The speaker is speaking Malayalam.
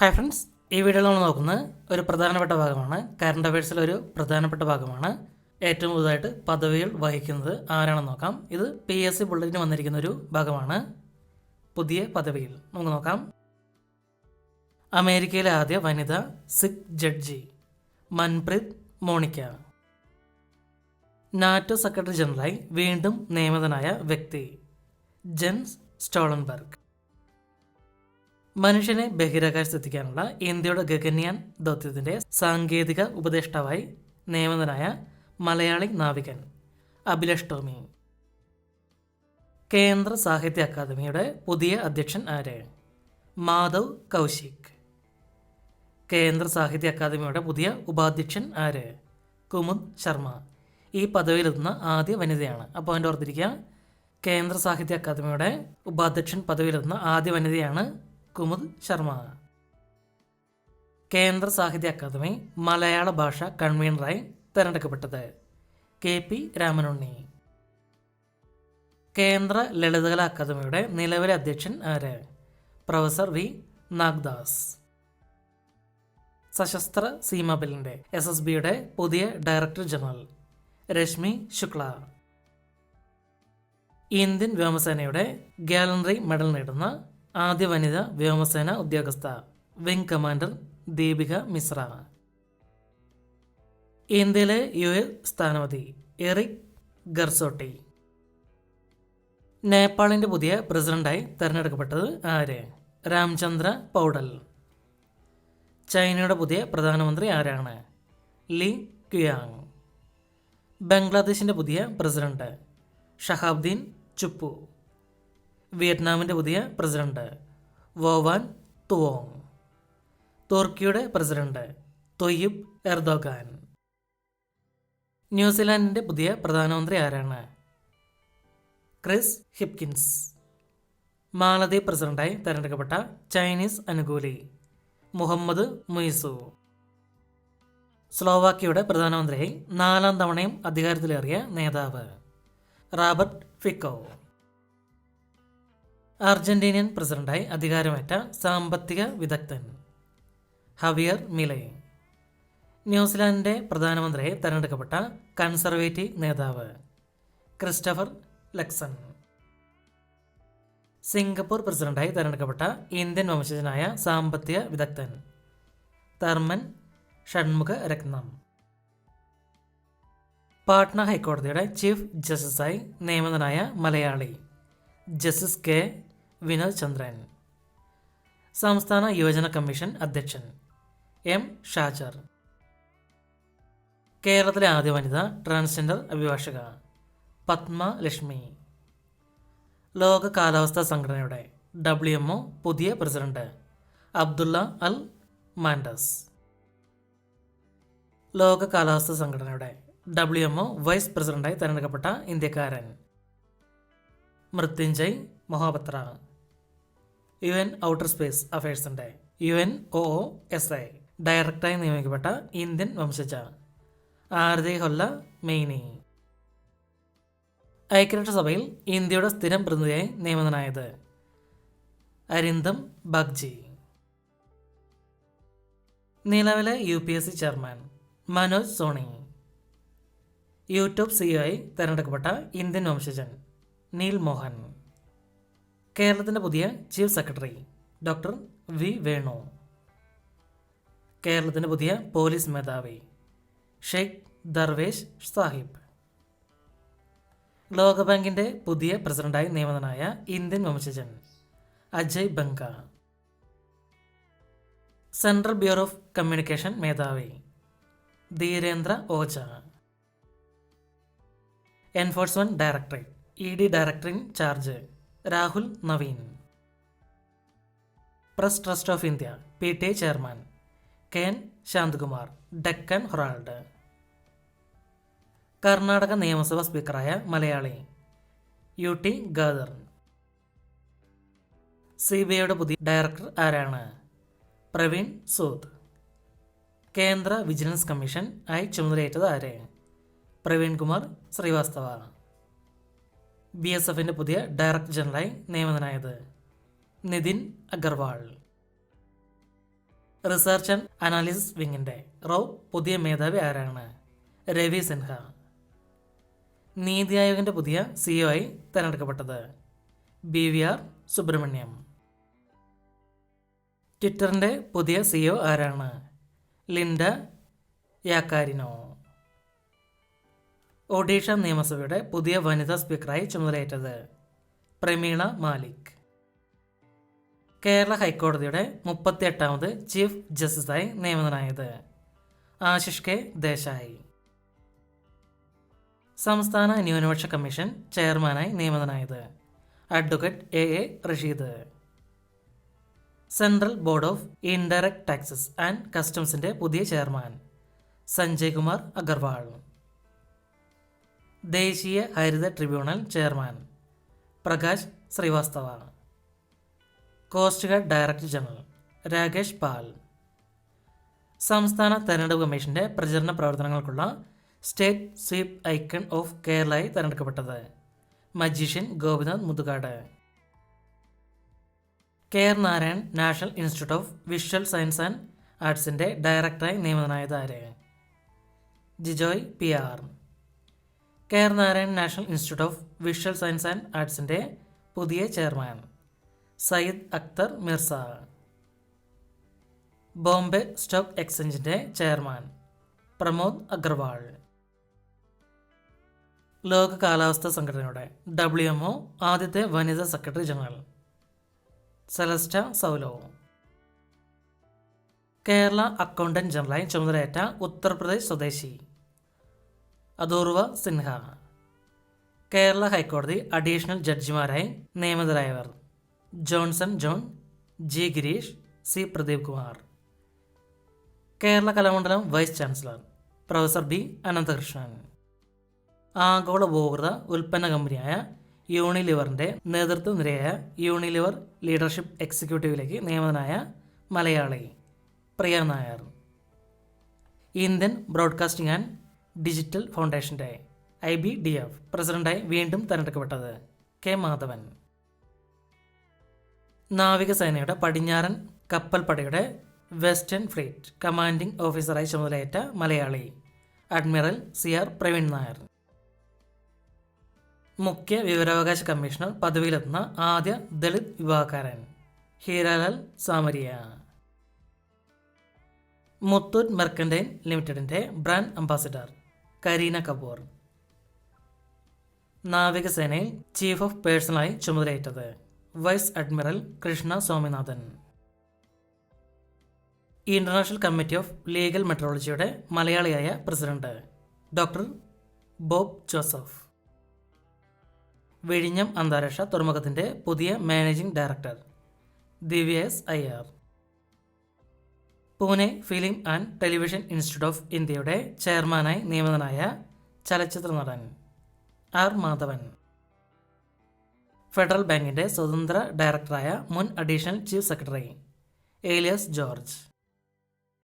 ഹായ് ഫ്രണ്ട്സ് ഈ വീഡിയോയിൽ നമ്മൾ നോക്കുന്നത് ഒരു പ്രധാനപ്പെട്ട ഭാഗമാണ്. കറണ്ട് അഫയേഴ്സിലെ ഒരു പ്രധാനപ്പെട്ട ഭാഗമാണ്. ഏറ്റവും പുതുതായിട്ട് പദവികൾ വഹിക്കുന്നത് ആരാണെന്ന് നോക്കാം. ഇത് പി എസ് സി ബുള്ളറ്റിന് വന്നിരിക്കുന്ന ഒരു ഭാഗമാണ്. പുതിയ പദവിയിൽ നമുക്ക് നോക്കാം. അമേരിക്കയിലെ ആദ്യ വനിത Sikh judge Manpreet Monica. NATO secretary ജനറലായി വീണ്ടും നിയമിതനായ വ്യക്തി ജെൻസ് സ്റ്റോളൻബർഗ്. മനുഷ്യനെ ബഹിരാകാശത്തെത്തിക്കാനുള്ള ഇന്ത്യയുടെ ഗഗൻയാൻ ദൗത്യത്തിന്റെ സാങ്കേതിക ഉപദേഷ്ടാവായി നിയമിതനായ മലയാളി നാവികൻ അഭിലാഷ് ടോമി. കേന്ദ്ര സാഹിത്യ അക്കാദമിയുടെ പുതിയ അധ്യക്ഷൻ ആര്? മാധവ് കൗശിക്. കേന്ദ്ര സാഹിത്യ അക്കാദമിയുടെ പുതിയ ഉപാധ്യക്ഷൻ ആര്? കുമുദ് ശർമ്മ. ഈ പദവിയിലെത്തുന്ന ആദ്യ വനിതയാണ്. അപ്പോൾ അതിന്റെ ഓർത്തിരിക്കുക കേന്ദ്ര സാഹിത്യ അക്കാദമിയുടെ ഉപാധ്യക്ഷൻ പദവിയിലെത്തുന്ന ആദ്യ വനിതയാണ് കുമുദ് ശർമ്മ. കേന്ദ്ര സാഹിത്യ അക്കാദമി മലയാള ഭാഷ കൺവീനറായി തിരഞ്ഞെടുക്കപ്പെട്ടത് കെ പി രാമനുണ്ണി. കേന്ദ്ര ലളിതകലാ അക്കാദമിയുടെ നിലവിലെ അധ്യക്ഷൻ ആര്? Professor V. നാഗ്ദാസ്. സശസ്ത്ര സീമാ ബില്ലിന്റെ എസ് എസ് ബിയുടെ പുതിയ director general Rashmi Shukla. Indian വ്യോമസേനയുടെ ഗാലറി മെഡൽ നേടുന്ന ആദ്യ വനിത വ്യോമസേന ഉദ്യോഗസ്ഥ വിംഗ് കമാൻഡർ ദീപിക മിശ്ര. ഇന്ത്യയിലെ യു എ സ്ഥാനപതി എറിക് ഗർസോട്ടി. നേപ്പാളിന്റെ പുതിയ പ്രസിഡന്റായി തെരഞ്ഞെടുക്കപ്പെട്ടത് ആര്? രാംചന്ദ്ര പൗഡൽ. ചൈനയുടെ പുതിയ പ്രധാനമന്ത്രി ആരാണ്? ലി ക്യുയാങ് ബംഗ്ലാദേശിന്റെ പുതിയ പ്രസിഡന്റ് ഷഹാബ്ദീൻ ചുപ്പു. വിയറ്റ്നാമിന്റെ പുതിയ പ്രസിഡന്റ് വോവാൻ തുവോങ്. തുർക്കിയുടെ പ്രസിഡന്റ് തൊയ്യിബ് എർദോഗാൻ. ന്യൂസിലാൻഡിന്റെ പുതിയ പ്രധാനമന്ത്രി ആരാണ്? Chris Hipkins. മാലദ്വീപ് പ്രസിഡന്റായി തിരഞ്ഞെടുക്കപ്പെട്ട ചൈനീസ് അനുകൂലി മുഹമ്മദ് മുയിസു. സ്ലോവാക്കിയയുടെ പ്രധാനമന്ത്രിയായി നാലാം തവണയും അധികാരത്തിലേറിയ നേതാവ് റോബർട്ട് ഫിക്കോ. അർജന്റീനിയൻ പ്രസിഡന്റായി അധികാരമേറ്റ സാമ്പത്തിക വിദഗ്ധൻ ഹവിയർ മിലയെ ന്യൂസിലാൻഡിന്റെ പ്രധാനമന്ത്രിയെ തെരഞ്ഞെടുക്കപ്പെട്ട കൺസർവേറ്റീവ് നേതാവ് ക്രിസ്റ്റഫർ ലക്സൺ. സിംഗപ്പൂർ പ്രസിഡന്റായി തെരഞ്ഞെടുക്കപ്പെട്ട ഇന്ത്യൻ വംശജനായ സാമ്പത്തിക വിദഗ്ധൻ തർമൻ ഷൺമുഖ രത്നം. പാട്ന ഹൈക്കോടതിയുടെ ചീഫ് ജസ്റ്റിസായി നിയമിതനായ മലയാളി ജസ്റ്റിസ് കെ. വിനോദ് ചന്ദ്രൻ. സംസ്ഥാന യുവജന കമ്മീഷൻ അധ്യക്ഷൻ എം ഷാജർ. കേരളത്തിലെ ആദ്യ വനിത ട്രാൻസ്ജെൻഡർ അഭിഭാഷക പത്മ ലക്ഷ്മി. ലോക കാലാവസ്ഥാ സംഘടനയുടെ ഡബ്ല്യു എം പുതിയ പ്രസിഡന്റ് അബ്ദുള്ള അൽ മാൻഡസ്. ലോക കാലാവസ്ഥാ സംഘടനയുടെ ഡബ്ല്യു എം വൈസ് പ്രസിഡന്റായി തിരഞ്ഞെടുക്കപ്പെട്ട ഇന്ത്യക്കാരൻ Mrityunjay Mohapatra U N outer space അഫയേഴ്സിന്റെ U N O S I ഡയറക്ടറായി നിയമിക്കപ്പെട്ട ഇന്ത്യൻ വംശജ ആരതി ഹൊല്ല മെയ്നി. ഐക്യരാഷ്ട്രസഭയിൽ ഇന്ത്യയുടെ സ്ഥിരം പ്രതിനിധിയായി നിയമിതനായത് അരിന്ദം ബഗ്ജി. നിലവിലെ U P S C chairman Manoj Soni. YouTube CEO ആയി തിരഞ്ഞെടുക്കപ്പെട്ട ഇന്ത്യൻ വംശജൻ നീൽ മോഹൻ കേരളത്തിന്റെ പുതിയ chief secretary doctor V Venu. കേരളത്തിന്റെ പുതിയ പോലീസ് മേധാവി ഷെയ്ഖ് ദർവേഷ് സാഹിബ്. ലോകബാങ്കിന്റെ പുതിയ പ്രസിഡന്റായി നിയമിതനായ Indian വംശജൻ Ajay Banga. Central bureau of communication മേധാവി Dhirendra Ojha. Enforcement directorate E D director in charge Rahul Navin. Press trust of India P T chairman K N Shanthakumar Deccan Herald. Karnataka നിയമസഭാ സ്പീക്കറായ Malayali U T Khader C B ഐയുടെ പുതിയ ഡയറക്ടർ ആരാണ്? പ്രവീൺ സൂദ്. കേന്ദ്ര വിജിലൻസ് കമ്മീഷൻ ആയി ചുമതലയേറ്റത് ആരെ? പ്രവീൺ കുമാർ ശ്രീവാസ്തവ ബി എസ് എഫിന്റെ പുതിയ ഡയറക്ടർ ജനറലായി നിയമിതനായത് Nitin Agarwal. Research and analysis വിങ്ങിന്റെ റോ പുതിയ മേധാവി ആരാണ്? രവി സിൻഹ. നീതി ആയോഗിന്റെ പുതിയ സിഇഒ ആയി തിരഞ്ഞെടുക്കപ്പെട്ടത് ബി വി ആർ സുബ്രഹ്മണ്യം. ട്വിറ്ററിന്റെ പുതിയ സിഇഒ ആരാണ്? Linda Yaccarino. ഒഡീഷ നിയമസഭയുടെ പുതിയ വനിതാ സ്പീക്കറായി ചുമതലയേറ്റത് പ്രമീള മാലിക്. കേരള ഹൈക്കോടതിയുടെ മുപ്പത്തി എട്ടാമത് ചീഫ് ജസ്റ്റിസായി നിയമിതനായത് ആശിഷ് കെ ദേശായി. സംസ്ഥാന ന്യൂനപക്ഷ കമ്മീഷൻ ചെയർമാനായി നിയമിതനായത് advocate A A Rasheed. Central board of indirect taxes and കസ്റ്റംസിന്റെ പുതിയ ചെയർമാൻ സഞ്ജയ് കുമാർ അഗർവാൾ. ദേശീയ ഹരിത tribunal chairman Prakash Srivastava coast guard director general Rakesh Pal. സംസ്ഥാന തെരഞ്ഞെടുപ്പ് കമ്മീഷന്റെ പ്രചരണ പ്രവർത്തനങ്ങൾക്കുള്ള സ്റ്റേറ്റ് സ്വീപ്പ് ഐക്കൺ ഓഫ് കേരളയായി തെരഞ്ഞെടുക്കപ്പെട്ടത് magician Gopinath Muthukad. K R Narayan national institute of visual science and ആർട്സിന്റെ ഡയറക്ടറായി നിയമിതനായത് ആര്? Jijoy P R. K R Narayan national institute of visual science and ആർട്സിന്റെ പുതിയ ചെയർമാൻ. സയ്യിദ് അക്തർ മിർസ. ബോംബെ സ്റ്റോക്ക് എക്സ്ചേഞ്ചിന്റെ ചെയർമാൻ. പ്രമോദ് അഗർവാൾ. ലോക കാലാവസ്ഥാ സംഘടനയുടെ ഡബ്ല്യു എംഒ ആദ്യത്തെ വനിതാ secretary general. Celeste Saulo. Kerala accountant ജനറലായി ചുമതലയേറ്റ ഉത്തർപ്രദേശ് സ്വദേശി. അദൂർവ സിൻഹ. കേരള ഹൈക്കോടതി അഡീഷണൽ ജഡ്ജിമാരായി നിയമിതരായവർ Johnson John G Girish C Pradeep Kumar. Kerala Kalamandalam vice chancellor professor B Ananthakrishnan. ആഗോള ഉപഭോക്തൃ ഉൽപ്പന്ന കമ്പനിയായ യൂണിലിവറിന്റെ നേതൃത്വ നിരയായ യൂണിലിവർ ലീഡർഷിപ്പ് എക്സിക്യൂട്ടീവിലേക്ക് നിയമിതനായ Malayali Priya Nair. Indian broadcasting and digital ഫൗണ്ടേഷന്റെ ഐ ബി ഡി എഫ് പ്രസിഡന്റായി വീണ്ടും തെരഞ്ഞെടുക്കപ്പെട്ടത് കെ മാധവൻ. നാവികസേനയുടെ പടിഞ്ഞാറൻ കപ്പൽപ്പടയുടെ വെസ്റ്റേൺ ഫ്ലീറ്റ് കമാൻഡിംഗ് ഓഫീസറായി ചുമതലയേറ്റ Malayali admiral C R Praveen Nair. മുഖ്യ വിവരാവകാശ കമ്മീഷണർ പദവിയിലെത്തുന്ന ആദ്യ ദളിത് വിഭാഗക്കാരൻ ഹീരാലാൽ സാമരിയ. മുത്തൂറ്റ് മെർക്കൻഡൈൻ ലിമിറ്റഡിന്റെ ബ്രാൻഡ് അംബാസിഡർ കരീന കപൂർ. നാവികസേനയിൽ ചീഫ് ഓഫ് പേഴ്സണലായി ചുമതലയേറ്റത് vice admiral Krishna Swaminathan. International committee of legal മെട്രോളജിയുടെ മലയാളിയായ പ്രസിഡന്റ് ഡോക്ടർ ബോബ് ജോസഫ്. വിഴിഞ്ഞം അന്താരാഷ്ട്ര തുറമുഖത്തിന്റെ പുതിയ managing director Divya S Iyer. Pune film and television institute of ഇന്ത്യയുടെ ചെയർമാനായി നിയമിതനായ ചലച്ചിത്ര നടൻ ആർ മാധവൻ. ഫെഡറൽ ബാങ്കിന്റെ സ്വതന്ത്ര ഡയറക്ടറായ മുൻ additional chief secretary Elias George.